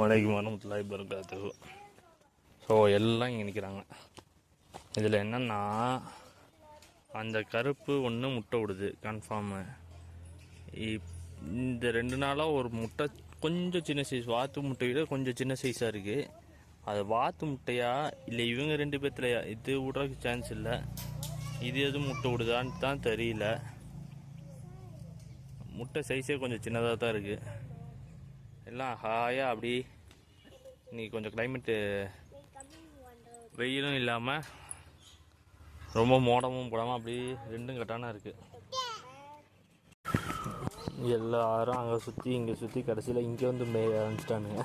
வரமத்துல பரகாத்து so எல்லாம் இங்கே நிற்கிறாங்க இதில் என்னென்னா அந்த கருப்பு ஒன்று முட்டை விடுது கன்ஃபார்மு இந்த ரெண்டு நாளாக ஒரு முட்டை கொஞ்சம் சின்ன சைஸ் வாத்து முட்டை விட கொஞ்சம் சின்ன சைஸாக இருக்குது அது வாத்து முட்டையா இல்லை இவங்க ரெண்டு பேர்த்துலையா இது விட்றதுக்கு சான்ஸ் இல்லை. இது எதுவும் முட்டை விடுதான்னு தான் தெரியல. முட்டை சைஸே கொஞ்சம் சின்னதாக தான் இருக்குது எல்லாம் ஹாயாக அப்படி. இன்றைக்கி கொஞ்சம் கிளைமேட்டு வெயிலும் இல்லாமல் ரொம்ப மோடமும் போடாமல் அப்படி ரெண்டும் கட்டான இருக்குது எல்லாரும் அங்கே சுற்றி இங்கே சுற்றி கடைசியில் இங்கே வந்து மேய ஆரம்பிச்சிட்டானுங்க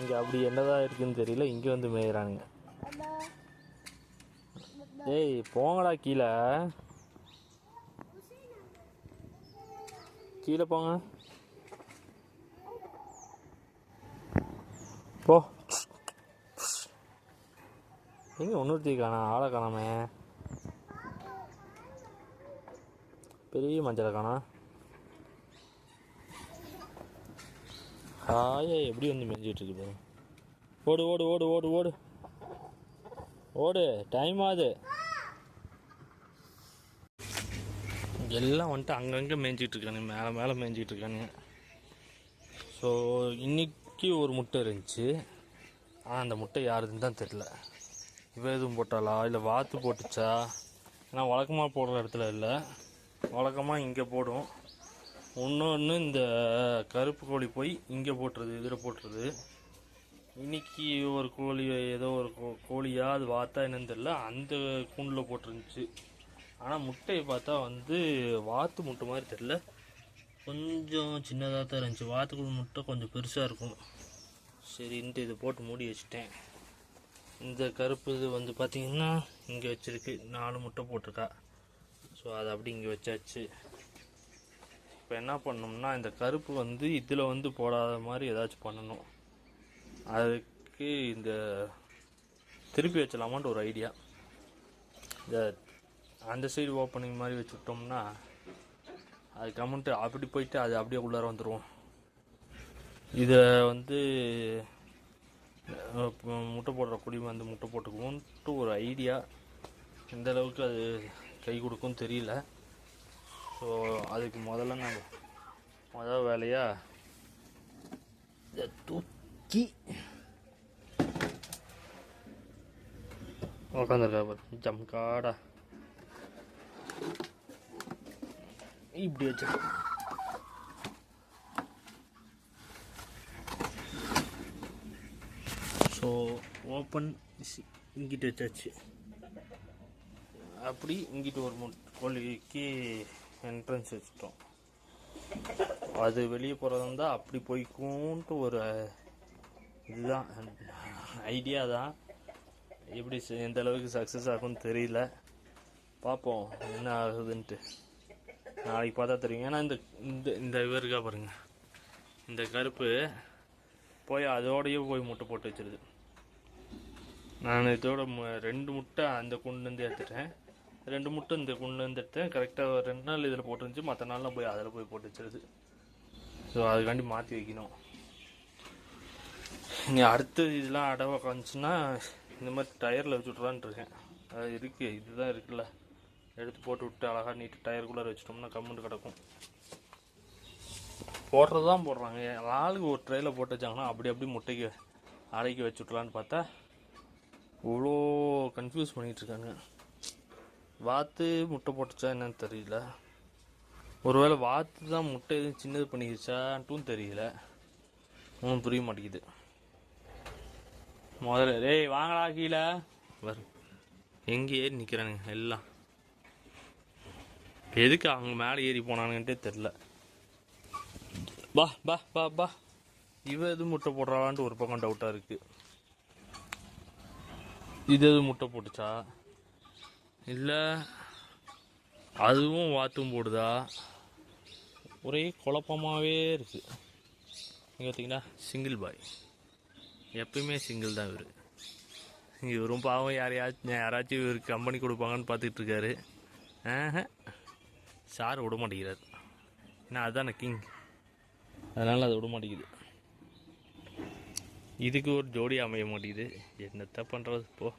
இங்கே அப்படி என்னதான் இருக்குதுன்னு தெரியல இங்கே வந்து மேயிறானுங்க. ஏய் போங்கடா கீழே. கீழே போங்க. போ. எங்கே ஒன்றுத்தி காணா ஆளை காணாமே. பெரிய மஞ்சளை காணா. ஹாயா எப்படி வந்து மெஞ்சிட்டு இருக்குது ஓடு ஓடு ஓடு ஓடு ஓடு. ஓடு டைம் ஆகுது. எல்லாம் வந்துட்டு அங்கங்கே மேய்ஞ்சிட்டு இருக்கானுங்க. மேலே மேலே மேய்ஞ்சிட்டு இருக்கானுங்க. ஸோ இன்னைக்கு ஒரு முட்டை இருந்துச்சு. ஆனால் அந்த முட்டை யாருதுன்னு தான் தெரில இவ எதுவும் போட்டாளா? இல்லை வாத்து போட்டுச்சா? ஏன்னா வழக்கமாக போடுற இடத்துல இல்லை. வழக்கமாக இங்கே போடும். இன்னொன்று இந்த கருப்பு கோழி போய் இங்கே போட்டுருது இதில் போட்டுருது இன்றைக்கி ஒரு கோழி ஏதோ ஒரு கோ- கோழியா அது வாத்தா என்னன்னு தெரில அந்த கூண்டில் போட்டிருந்துச்சு. ஆனால் முட்டையை பார்த்தா வந்து வாத்து முட்டை மாதிரி தெரியல. கொஞ்சம் சின்னதாக தான் இருந்துச்சு. வாத்துக்குள் முட்டை கொஞ்சம் பெருசாக இருக்கும். சரின்ட்டு இதை போட்டு மூடி வச்சுட்டேன். இந்த கருப்பு இது வந்து பார்த்திங்கன்னா இங்கே வச்சுருக்கு. நாலு முட்டை போட்டிருக்கா. ஸோ அதை அப்படி இங்கே வச்சாச்சு. இப்போ என்ன பண்ணோம்னா இந்த கருப்பு வந்து இதில் வந்து போடாத மாதிரி ஏதாச்சும் பண்ணணும். அதுக்கு இந்த திருப்பி வச்சலாமான்ட்டு ஒரு ஐடியா இந்த அந்த சைடு ஓப்பனிங் மாதிரி வச்சுட்டோம்னா அது கமெண்ட்டு அப்படி போயிட்டு அது அப்படியே உள்ளார வந்துடுவோம் இதை வந்து முட்டை போடுற குடி வந்து முட்டை போட்டுக்குவோன்ட்டு ஒரு ஐடியா எந்த அளவுக்கு அது கை கொடுக்கும் தெரியல. ஸோ அதுக்கு முதல்ல நம்ம முதல் வேலையாக இதை தூக்கி உக்காந்துருக்கா பாரு ஜம்காடா. இப்படி வச்சிருக்கோம் ஸோ ஓப்பன் இங்கிட்டு வச்சாச்சு. அப்படி இங்கிட்டு ஒரு மூணு கோழிக்கு என்ட்ரன்ஸ் வச்சுட்டோம். அது வெளியே போகிறதா இருந்தால் அப்படி போய்க்கும்ன்ட்டு ஒரு இதுதான் ஐடியா தான். எப்படி செ- எந்த அளவுக்கு சக்ஸஸ் ஆகும்னு தெரியல. பார்ப்போம் என்ன ஆகுதுன்ட்டு. நாளைக்கு பார்த்தா தெரியும். ஏன்னா இந்த இந்த இந்த இவர் இருக்கா பாருங்க. இந்த கருப்பு போய் அதோடையே போய் முட்டை போட்டு வச்சிருது. நான் இதோட மு- ரெண்டு முட்டை அந்த குண்டுலேருந்து எடுத்துட்டேன். ரெண்டு முட்டை இந்த குண்டுலேருந்து எடுத்தேன். கரெக்டாக ரெண்டு நாள் இதில் போட்டுருந்துச்சு. மற்ற நாள்லாம் போய் அதில் போய் போட்டு வச்சிருது. ஸோ அதுக்காண்டி மாற்றி வைக்கணும். இங்கே அடுத்து இதெல்லாம் அடவை உக்காந்துச்சுன்னா இந்த மாதிரி டயரில் வச்சு விட்றான்ட்டு இருக்கேன். அது இருக்குது இதுதான் இருக்குல்ல. எடுத்து போட்டு விட்டு அழகாக நீட்டு டயருக்குள்ளே வச்சிட்டோம்னா கம்முன்னு கிடக்கும். போடுறது தான் போடுறாங்க ஆளுக்கு ஒரு ட்ரெயில போட்டு வச்சாங்கன்னா அப்படி அப்படி முட்டைக்கு அடைக்கி வச்சு விட்லான்னு பார்த்தா இவ்வளோ கன்ஃபியூஸ் பண்ணிகிட்ருக்காங்க வாத்து முட்டை போட்டுச்சா என்னன்னு தெரியல. ஒருவேளை வாத்து தான் முட்டை எதுவும் சின்னது பண்ணிக்கிச்சான்ட்டும் தெரியல. ஒன்றும் புரிய மாட்டேங்குது. முதல்ல டேய் வாங்கடா கீழே. வரு. எங்கே ஏறி நிற்கிறானுங்க எல்லாம். எதுக்கு அவங்க மேலே ஏறி போனானுங்கன்ட்டே தெரில பா பா பா பா. இவ எது முட்டை போடுறாளான்ட்டு ஒரு பக்கம் டவுட்டாக இருக்குது இது எது முட்டை போட்டுச்சா? இல்லை அதுவும் வாத்தும் போடுதா? ஒரே குழப்பமாகவே இருக்குது இங்கே பார்த்தீங்கன்னா சிங்கிள் பாய் எப்பயுமே சிங்கிள் தான் இவர். இவரும் பாவம் யாரையாச்சும் யாராச்சும் இவருக்கு கம்பெனி கொடுப்பாங்கன்னு பார்த்துட்டு இருக்காரு. ஆஹ. சார் விட மாட்டேங்கிறார். ஏன்னா அதுதானே கிங் அதனால் அது விட மாட்டேங்குது. இதுக்கு ஒரு ஜோடி அமைய மாட்டேங்குது. என்னத்த பண்ணுறது இப்போது